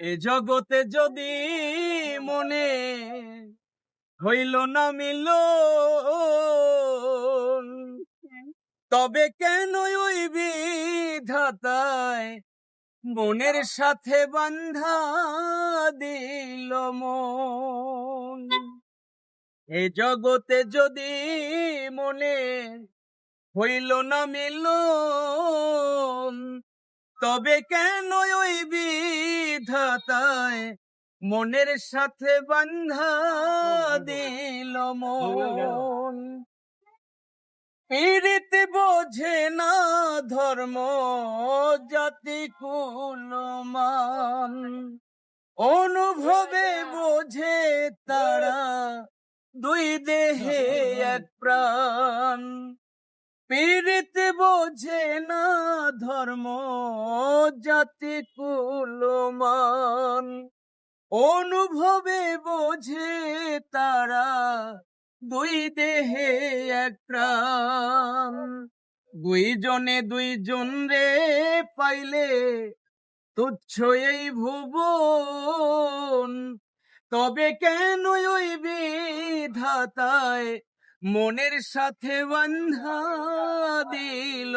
এ জগতে যদি মনে হইল না মিল তবে কেন ওই বিধাতায় মনের সাথে বান্ধা দিল মন? এ জগতে যদি মনে হইল না মিল তবে কেন ওই বিধাতায় মনের সাথে বান্ধা দিল মন। পীড়িত বোঝে না ধর্ম জাতি কুলমান অনুভবে বোঝে তারা দুই দেহে এক প্রাণ। পীড়িত বোঝে না ধর্ম, জাতি কুলমান অনুভবে বোঝে তারা দুই দেহে এক প্রাণ। দুইজনে দুইজন রে পাইলে তুচ্ছ এই ভুবন। তবে কেন ওই বিধাতায় মনের সাথে বন্ধা দিল